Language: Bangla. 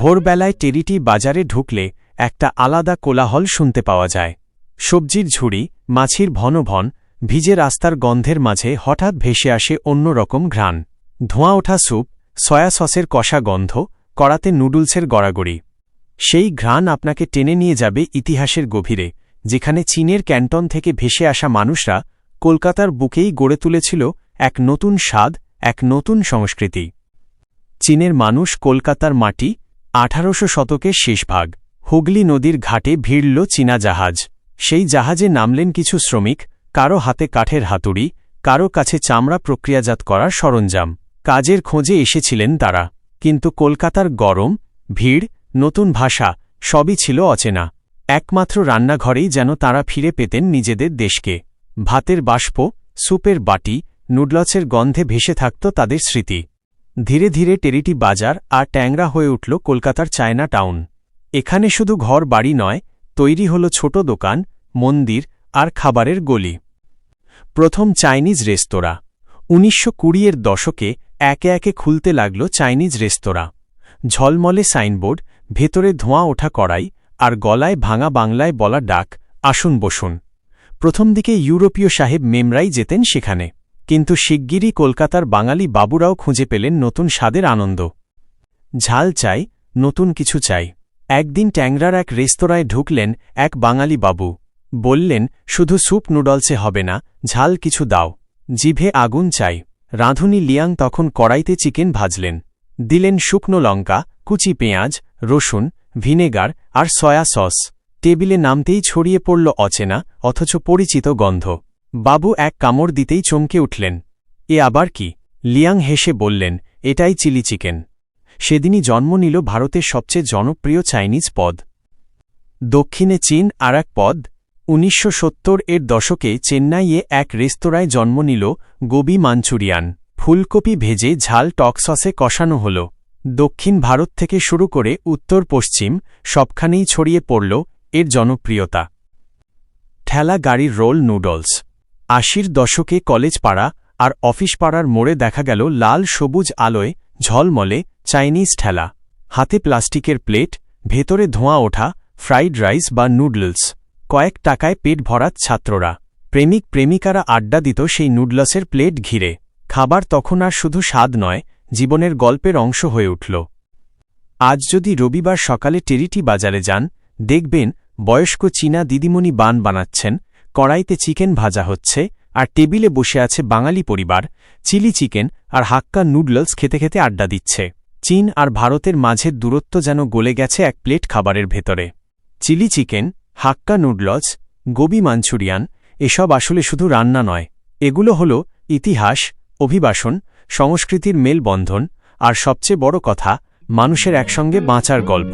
ভোরবেলায় টেরিটি বাজারে ঢুকলে একটা আলাদা কোলাহল শুনতে পাওয়া যায়। সবজির ঝুড়ি, মাছির ভনভন, ভিজে রাস্তার গন্ধের মাঝে হঠাৎ ভেসে আসে অন্যরকম ঘ্রাণ। ধোঁয়া ওঠা স্যুপ, সয়া সসের কষা গন্ধ, কড়াতে নুডলসের গড়াগড়ি। সেই ঘ্রাণ আপনাকে টেনে নিয়ে যাবে ইতিহাসের গভীরে, যেখানে চীনের ক্যান্টন থেকে ভেসে আসা মানুষরা কলকাতার বুকেই গড়ে তুলেছিল এক নতুন স্বাদ, এক নতুন সংস্কৃতি। চীনের মানুষ কলকাতার মাটি আঠারোশো শতকের শেষভাগ হুগলি নদীর ঘাটে ভিড়ল চীনা জাহাজ। সেই জাহাজে নামলেন কিছু শ্রমিক, কারও হাতে কাঠের হাতুড়ি, কারও কাছে চামড়া প্রক্রিয়াজাত করার সরঞ্জাম। কাজের খোঁজে এসেছিলেন তারা। কিন্তু কলকাতার গরম, ভিড়, নতুন ভাষা, সবই ছিল অচেনা। একমাত্র রান্নাঘরেই যেন তারা ফিরে পেতেন নিজেদের দেশকে। ভাতের বাষ্প, স্যুপের বাটি, নুডলসের গন্ধে ভেসে থাকত তাদের স্মৃতি। ধীরে ধীরে টেরিটি বাজার আর ট্যাংরা হয়ে উঠল কলকাতার চায়না টাউন। এখানে শুধু ঘর বাড়ি নয়, তৈরি হল ছোট দোকান, মন্দির আর খাবারের গলি। প্রথম চাইনিজ রেস্তোরাঁ। উনিশশো কুড়িয়ের দশকে একে একে খুলতে লাগল চাইনিজ রেস্তোরাঁ। ঝলমলে সাইনবোর্ড, ভেতরে ধোঁয়া ওঠা কড়াই আর গলায় ভাঙা বাংলায় বলা ডাক, আসুন বসুন। প্রথম দিকে ইউরোপীয় সাহেব মেমরাই যেতেন সেখানে। কিন্তু শিগগিরই কলকাতার বাঙালি বাবুরাও খুঁজে পেলেন নতুন স্বাদের আনন্দ। ঝাল চাই, নতুন কিছু চাই। একদিন ট্যাংরার এক রেস্তোরাঁয় ঢুকলেন এক বাঙালি বাবু। বললেন, শুধু স্যুপ নুডলসে হবে না, ঝাল কিছু দাও। জিভে আগুন চাই। রাঁধুনি লিয়াং তখন কড়াইতে চিকেন ভাজলেন। দিলেন শুকনো লঙ্কা, কুচি পেঁয়াজ, রসুন, ভিনেগার আর সয়া সস। টেবিলে নামতেই ছড়িয়ে পড়ল অচেনা, অথচ পরিচিত গন্ধ। বাবু এক কামড় দিতেই চমকে উঠলেন। এ আবার কি? লিয়াং হেসে বললেন, এটাই চিলি চিকেন। সেদিনই জন্ম নিল ভারতের সবচেয়ে জনপ্রিয় চাইনিজ পদ। দক্ষিণে চীন আর এক পদ। উনিশশো সত্তর এর দশকে চেন্নাইয়ে এক রেস্তোরাঁয় জন্ম নিল গোবি মাঞ্চুরিয়ান। ফুলকপি ভেজে ঝাল টক সসে কষানো হল। দক্ষিণ ভারত থেকে শুরু করে উত্তর পশ্চিম সবখানেই ছড়িয়ে পড়ল এর জনপ্রিয়তা। ঠেলা গাড়ির রোল নুডলস। আশির দশকে কলেজ পাড়া আর অফিস পাড়ার মোড়ে দেখা গেল লাল সবুজ আলোয় ঝলমলে চাইনিজ ঠেলা। হাতে প্লাস্টিকের প্লেট, ভেতরে ধোঁয়া ওঠা, ফ্রাইড রাইস বা নুডলস। কয়েক টাকায় পেট ভরাত ছাত্ররা। প্রেমিক প্রেমিকারা আড্ডা দিত সেই নুডলসের প্লেট ঘিরে। খাবার তখন আর শুধু স্বাদ নয়, জীবনের গল্পের অংশ হয়ে উঠল। আজ যদি রবিবার সকালে টেরিটি বাজারে যান, দেখবেন বয়স্ক চীনা দিদিমণি বান বানাচ্ছেন কড়াইতে চিকেন ভাজা হচ্ছে, আর টেবিলে বসে আছে বাঙালি পরিবার, চিলি চিকেন আর হাক্কা নুডলস খেতে খেতে আড্ডা দিচ্ছে। চীন আর ভারতের মাঝের দূরত্ব যেন গলে গেছে এক প্লেট খাবারের ভেতরে। Chilli chicken, hakka noodles, gobi Manchurian, এসব আসলে শুধু রান্না নয়, এগুলো হল ইতিহাস, অভিবাসন, সংস্কৃতির মেলবন্ধন, আর সবচেয়ে বড় কথা, মানুষের একসঙ্গে বাঁচার গল্প।